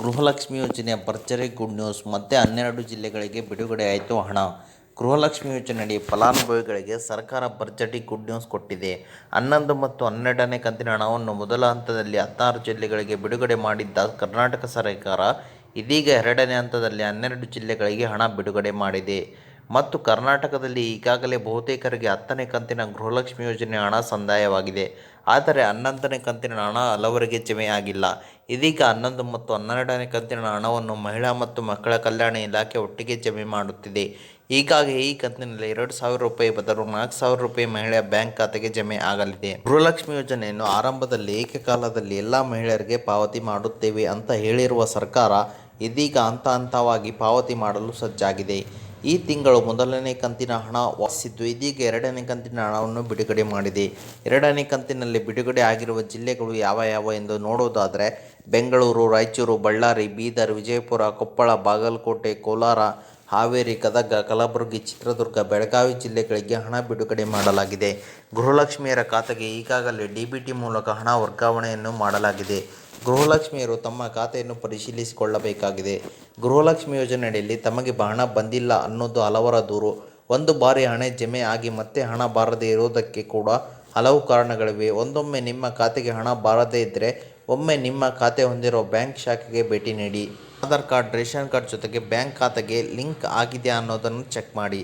ಗೃಹಲಕ್ಷ್ಮಿ ಯೋಜನೆಯ ಭರ್ಜರಿ good news. ಮತ್ತೆ ಹನ್ನೆರಡು ಜಿಲ್ಲೆಗಳಿಗೆ ಬಿಡುಗಡೆ ಆಯಿತು ಹಣ. ಗೃಹಲಕ್ಷ್ಮಿ ಯೋಜನೆಯಡಿ ಫಲಾನುಭವಿಗಳಿಗೆ ಸರ್ಕಾರ ಭರ್ಜರಿ ಗುಡ್ ನ್ಯೂಸ್ ಕೊಟ್ಟಿದೆ. ಹನ್ನೊಂದು ಮತ್ತು ಹನ್ನೆರಡನೇ ಕಂತಿನ ಹಣವನ್ನು ಮೊದಲ ಹಂತದಲ್ಲಿ ಹದಿನಾರು ಜಿಲ್ಲೆಗಳಿಗೆ ಬಿಡುಗಡೆ ಮಾಡಿದ್ದ ಕರ್ನಾಟಕ ಸರ್ಕಾರ ಇದೀಗ ಎರಡನೇ ಹಂತದಲ್ಲಿ ಹನ್ನೆರಡು ಜಿಲ್ಲೆಗಳಿಗೆ ಹಣ ಬಿಡುಗಡೆ ಮಾಡಿದೆ. ಮತ್ತು ಕರ್ನಾಟಕದಲ್ಲಿ ಈಗಾಗಲೇ ಬಹುತೇಕರಿಗೆ ಹತ್ತನೇ ಕಂತಿನ ಗೃಹಲಕ್ಷ್ಮಿ ಯೋಜನೆ ಹಣ ಸಂದಾಯವಾಗಿದೆ. ಆದರೆ ಹನ್ನೊಂದನೇ ಕಂತಿನ ಹಣ ಹಲವರಿಗೆ ಜಮೆಯಾಗಿಲ್ಲ. ಇದೀಗ ಹನ್ನೊಂದು ಮತ್ತು ಹನ್ನೆರಡನೇ ಕಂತಿನ ಹಣವನ್ನು ಮಹಿಳಾ ಮತ್ತು ಮಕ್ಕಳ ಕಲ್ಯಾಣ ಇಲಾಖೆ ಒಟ್ಟಿಗೆ ಜಮೆ ಮಾಡುತ್ತಿದೆ. ಹೀಗಾಗಿ ಈ ಕಂತಿನಲ್ಲಿ ಎರಡು ಸಾವಿರ ರೂಪಾಯಿ ಬದಲು ನಾಲ್ಕು ಸಾವಿರ ರೂಪಾಯಿ ಮಹಿಳೆಯ ಬ್ಯಾಂಕ್ ಖಾತೆಗೆ ಜಮೆ ಆಗಲಿದೆ. ಗೃಹಲಕ್ಷ್ಮಿ ಯೋಜನೆಯನ್ನು ಆರಂಭದಲ್ಲಿ ಏಕಕಾಲದಲ್ಲಿ ಎಲ್ಲ ಮಹಿಳೆಯರಿಗೆ ಪಾವತಿ ಮಾಡುತ್ತೇವೆ ಅಂತ ಹೇಳಿರುವ ಸರ್ಕಾರ ಇದೀಗ ಹಂತ ಹಂತವಾಗಿ ಪಾವತಿ ಮಾಡಲು ಸಜ್ಜಾಗಿದೆ. ಈ ತಿಂಗಳು ಮೊದಲನೇ ಕಂತಿನ ಹಣ ವಾಸಿದ್ದು ಇದೀಗ ಎರಡನೇ ಕಂತಿನ ಹಣವನ್ನು ಬಿಡುಗಡೆ ಮಾಡಿದೆ. ಎರಡನೇ ಕಂತಿನಲ್ಲಿ ಬಿಡುಗಡೆ ಆಗಿರುವ ಜಿಲ್ಲೆಗಳು ಯಾವ ಯಾವ ಎಂದು ನೋಡೋದಾದರೆ, ಬೆಂಗಳೂರು, ರಾಯಚೂರು, ಬಳ್ಳಾರಿ, ಬೀದರ್, ವಿಜಯಪುರ, ಕೊಪ್ಪಳ, ಬಾಗಲಕೋಟೆ, ಕೋಲಾರ ಹಾವೇರಿ, ಗದಗ, ಕಲಬುರಗಿ, ಚಿತ್ರದುರ್ಗ, ಬೆಳಗಾವಿ ಜಿಲ್ಲೆಗಳಿಗೆ ಹಣ ಬಿಡುಗಡೆ ಮಾಡಲಾಗಿದೆ. ಗೃಹಲಕ್ಷ್ಮಿಯರ ಖಾತೆಗೆ ಈಗಾಗಲೇ ಡಿಬಿಟಿ ಮೂಲಕ ಹಣ ವರ್ಗಾವಣೆಯನ್ನು ಮಾಡಲಾಗಿದೆ. ಗೃಹಲಕ್ಷ್ಮಿಯರು ತಮ್ಮ ಖಾತೆಯನ್ನು ಪರಿಶೀಲಿಸಿಕೊಳ್ಳಬೇಕಾಗಿದೆ. ಗೃಹಲಕ್ಷ್ಮಿ ಯೋಜನೆಯಡಿಯಲ್ಲಿ ತಮಗೆ ಹಣ ಬಂದಿಲ್ಲ ಅನ್ನೋದು ಹಲವರ ದೂರು. ಒಂದು ಬಾರಿ ಹಣ ಜಮೆ ಆಗಿ ಮತ್ತೆ ಹಣ ಬಾರದೇ ಇರುವುದಕ್ಕೆ ಕೂಡ ಹಲವು ಕಾರಣಗಳಿವೆ. ಒಂದೊಮ್ಮೆ ನಿಮ್ಮ ಖಾತೆಗೆ ಹಣ ಬಾರದೇ ಇದ್ದರೆ ಒಮ್ಮೆ ನಿಮ್ಮ ಖಾತೆ ಹೊಂದಿರುವ ಬ್ಯಾಂಕ್ ಶಾಖೆಗೆ ಭೇಟಿ ನೀಡಿ. ಆಧಾರ್ ಕಾರ್ಡ್, ರೇಷನ್ ಕಾರ್ಡ್ ಜೊತೆಗೆ ಬ್ಯಾಂಕ್ ಖಾತೆಗೆ ಲಿಂಕ್ ಆಗಿದೆಯಾ ಅನ್ನೋದನ್ನು ಚೆಕ್ ಮಾಡಿ.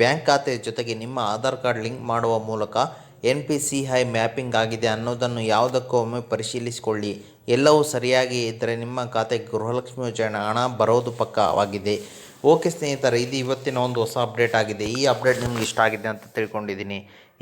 ಬ್ಯಾಂಕ್ ಖಾತೆ ಜೊತೆಗೆ ನಿಮ್ಮ ಆಧಾರ್ ಕಾರ್ಡ್ ಲಿಂಕ್ ಮಾಡುವ ಮೂಲಕ N P C I mapping ಆಗಿದೆ ಅನ್ನೋದನ್ನು ಯಾವುದಕ್ಕೂ ಒಮ್ಮೆ ಪರಿಶೀಲಿಸಿಕೊಳ್ಳಿ. ಎಲ್ಲವೂ ಸರಿಯಾಗಿ ಇದ್ದರೆ ನಿಮ್ಮ ಖಾತೆಗೆ ಗೃಹಲಕ್ಷ್ಮಿ ಯೋಜನೆ ಹಣ ಬರೋದು ಪಕ್ಕವಾಗಿದೆ. ಓಕೆ ಸ್ನೇಹಿತರೆ, ಇದು ಇವತ್ತಿನ ಒಂದು ಹೊಸ ಅಪ್ಡೇಟ್ ಆಗಿದೆ. ಈ ಅಪ್ಡೇಟ್ ನಿಮ್ಗೆ ಇಷ್ಟ ಆಗಿದೆ ಅಂತ ತಿಳ್ಕೊಂಡಿದ್ದೀನಿ.